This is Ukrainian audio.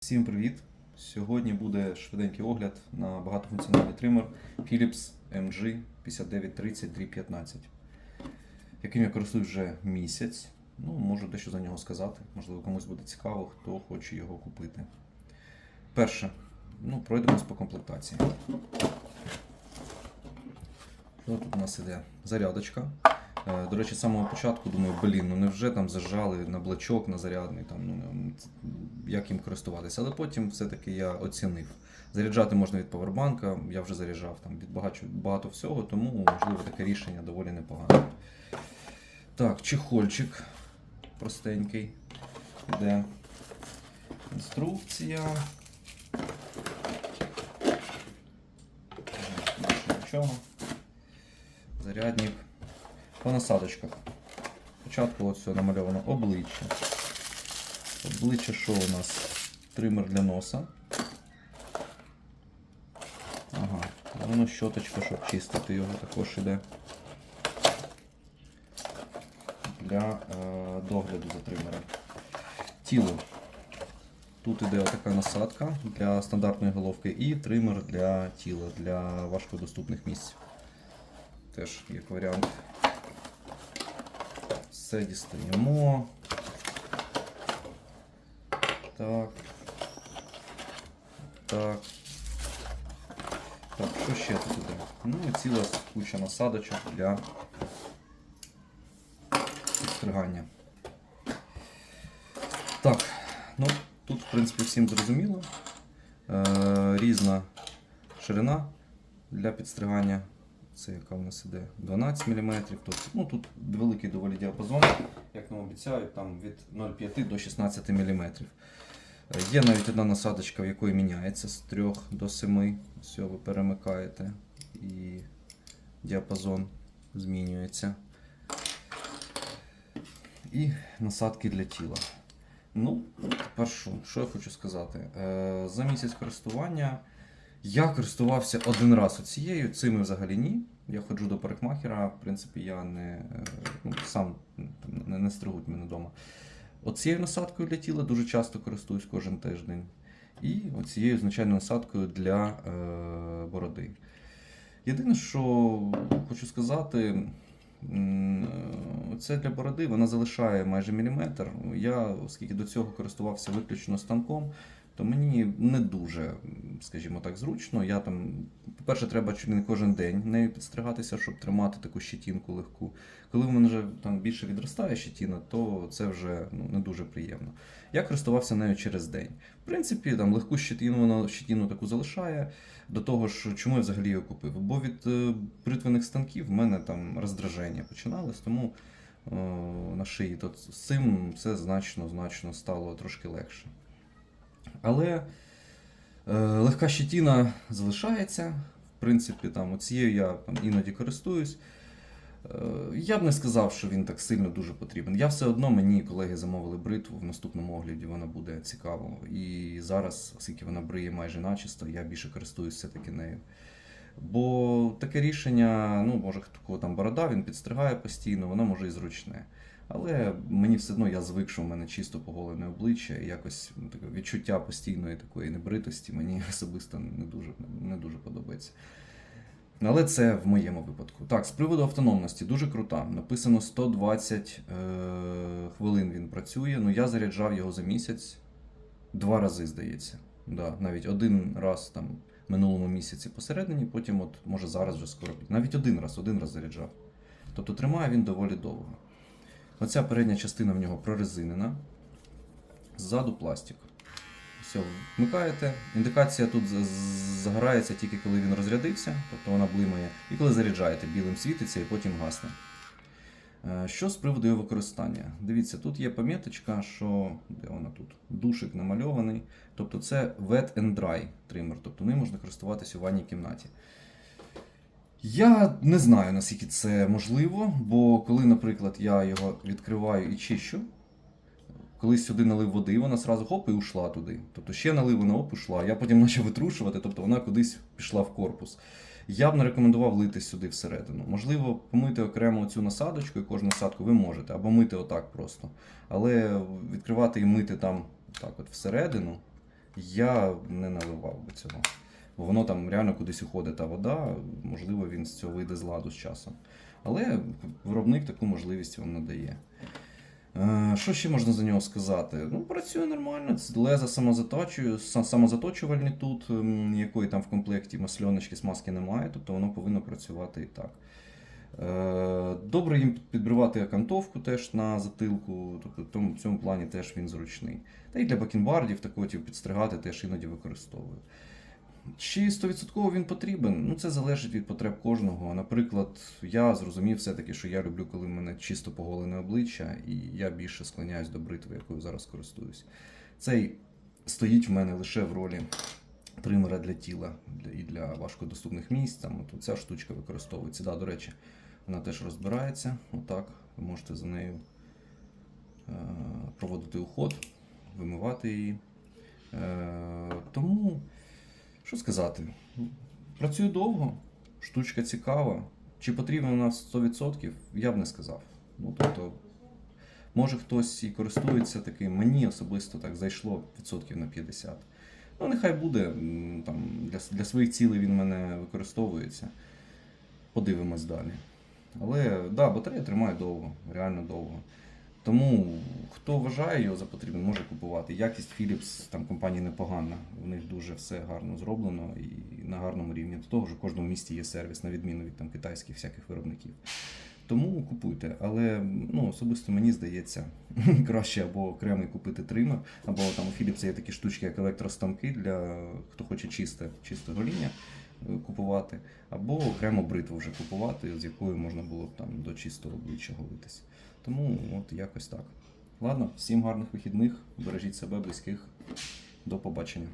Всім привіт! Сьогодні буде швиденький огляд на багатофункціональний тример Philips MG 5930 яким я користуюсь вже місяць. Ну, можу дещо за нього сказати. Можливо, комусь буде цікаво, хто хоче його купити. Перше, ну, пройдемось по комплектації. Що тут у нас іде? Зарядочка. Е, До речі, з самого початку думаю, блін, ну невже там зажали на блочок, на зарядний, там, ну, як їм користуватися. Але потім все-таки я оцінив. Заряджати можна від павербанка, я вже заряджав там від багато, багато всього, тому можливо таке рішення доволі непогане. Так, чехольчик простенький. Іде інструкція. Нічого. Зарядник. По насадочках. Спочатку все намальовано обличчя. Обличчя що у нас? Тример для носа. Ага, воно щоточка, щоб чистити його, також іде. Для е, догляду за тримером. Тіло. Тут іде така насадка для стандартної головки і тример для тіла, для важкодоступних місць. Теж як варіант. Все дістаємо. Так. Так. Так, що ще тут іде? Ну і ціла куча насадочок для підстригання. Так, ну тут, в принципі, всім зрозуміло. Е, різна ширина для підстригання. Це яка в нас іде 12 мм. Тут, ну, тут великий доволі діапазон, як нам обіцяють, там від 0,5 до 16 мм. Е, Є навіть одна насадочка, в якої міняється з 3 до 7. Все, ви перемикаєте і діапазон змінюється. І насадки для тіла. Ну, тепер що, що я хочу сказати? Е, за місяць користування я користувався один раз цією, цими взагалі ні. Я ходжу до парикмахера, в принципі, я не е, ну, сам там, не, не стригуть мене вдома. Оцією насадкою для тіла дуже часто користуюсь кожен тиждень. І оцією звичайною насадкою для е, бороди. Єдине, що хочу сказати, е, це для бороди вона залишає майже міліметр. Я, оскільки до цього користувався виключно станком, то мені не дуже, скажімо так, зручно. Я там, по-перше, треба чуть не кожен день нею підстригатися, щоб тримати таку щетінку легку. Коли в мене вже там більше відростає щетіна, то це вже ну, не дуже приємно. Я користувався нею через день. В принципі, там легку щетину вона щетіну таку залишає. До того ж, чому я взагалі її купив? Бо від е, бритвених станків в мене там роздраження починалось, тому е, на шиї то з цим все значно значно стало трошки легше. Але легка щетіна залишається. В принципі, там, цією я там, іноді користуюсь. Е, Я б не сказав, що він так сильно дуже потрібен. Я все одно мені колеги замовили бритву в наступному огляді, вона буде цікаво. І зараз, оскільки вона бриє майже начисто, я більше користуюсь все-таки нею. Бо таке рішення, ну, може, хто там борода, він підстригає постійно, воно може і зручне. Але мені все одно я звик, що в мене чисто поголене обличчя, і якось ну, таке відчуття постійної такої небритості мені особисто не дуже, не дуже подобається. Але це в моєму випадку. Так, з приводу автономності дуже крута. Написано 120 е- хвилин він працює. Ну я заряджав його за місяць два рази, здається. Да, навіть один раз там минулому місяці посередині, потім, от, може, зараз вже скоро. Навіть один раз, один раз заряджав. Тобто тримає він доволі довго. Оця передня частина в нього прорезинена. Ззаду пластик. Все, вмикаєте. Індикація тут загорається тільки коли він розрядився, тобто вона блимає. І коли заряджаєте, білим світиться і потім гасне. Е, Що з приводу його використання? Дивіться, тут є пам'яточка, що де вона тут? Душик намальований. Тобто це wet and dry тример, тобто ним можна користуватися у ванній кімнаті. Я не знаю, наскільки це можливо, бо коли, наприклад, я його відкриваю і чищу, колись сюди налив води, вона сразу хоп і ушла туди. Тобто ще налив, вона оп, ушла. Я потім почав витрушувати, тобто вона кудись пішла в корпус. Я б не рекомендував лити сюди всередину. Можливо, помити окремо цю насадочку і кожну насадку ви можете, або мити отак просто. Але відкривати і мити там так от всередину, я не наливав би цього. Воно там реально кудись уходить та вода, можливо, він з цього вийде з ладу з часом. Але виробник таку можливість вам надає. Е, Що ще можна за нього сказати? Ну, працює нормально. Леза самозаточує, са- тут, ем, якої там в комплекті масльоночки, смазки немає, тобто воно повинно працювати і так. Е, Добре їм підбривати окантовку теж на затилку, тобто в цьому плані теж він зручний. Та й для бакенбардів такотів підстригати теж іноді використовую. Чи 100% він потрібен? Ну, це залежить від потреб кожного. Наприклад, я зрозумів все-таки, що я люблю, коли в мене чисто поголене обличчя, і я більше склоняюсь до бритви, якою зараз користуюсь. Цей стоїть в мене лише в ролі тримера для тіла і для важкодоступних місць. Там от ця штучка використовується. Да, до речі, вона теж розбирається. Отак. Ви можете за нею е, проводити уход, вимивати її. Е, тому, що сказати, працюю довго, штучка цікава. Чи потрібна вона 100%, я б не сказав. Ну, тобто, може хтось і користується таким, мені особисто так зайшло відсотків на 50. Ну, нехай буде. Там, для, для своїх цілей він мене використовується. Подивимось далі. Але да, батарея тримає довго, реально довго. Тому хто вважає його за потрібне, може купувати. Якість Philips там компанії непогана. У них дуже все гарно зроблено і на гарному рівні. До того ж, у кожному місті є сервіс, на відміну від там китайських всяких виробників. Тому купуйте. Але ну, особисто мені здається, краще або окремий купити тример, або там у Philips є такі штучки, як електростанки для хто хоче чисте, чисте гоління купувати, або окремо бритву вже купувати, з якою можна було б там до чистого обличчя голитись. Тому от якось так. Ладно, всім гарних вихідних, бережіть себе, близьких. До побачення.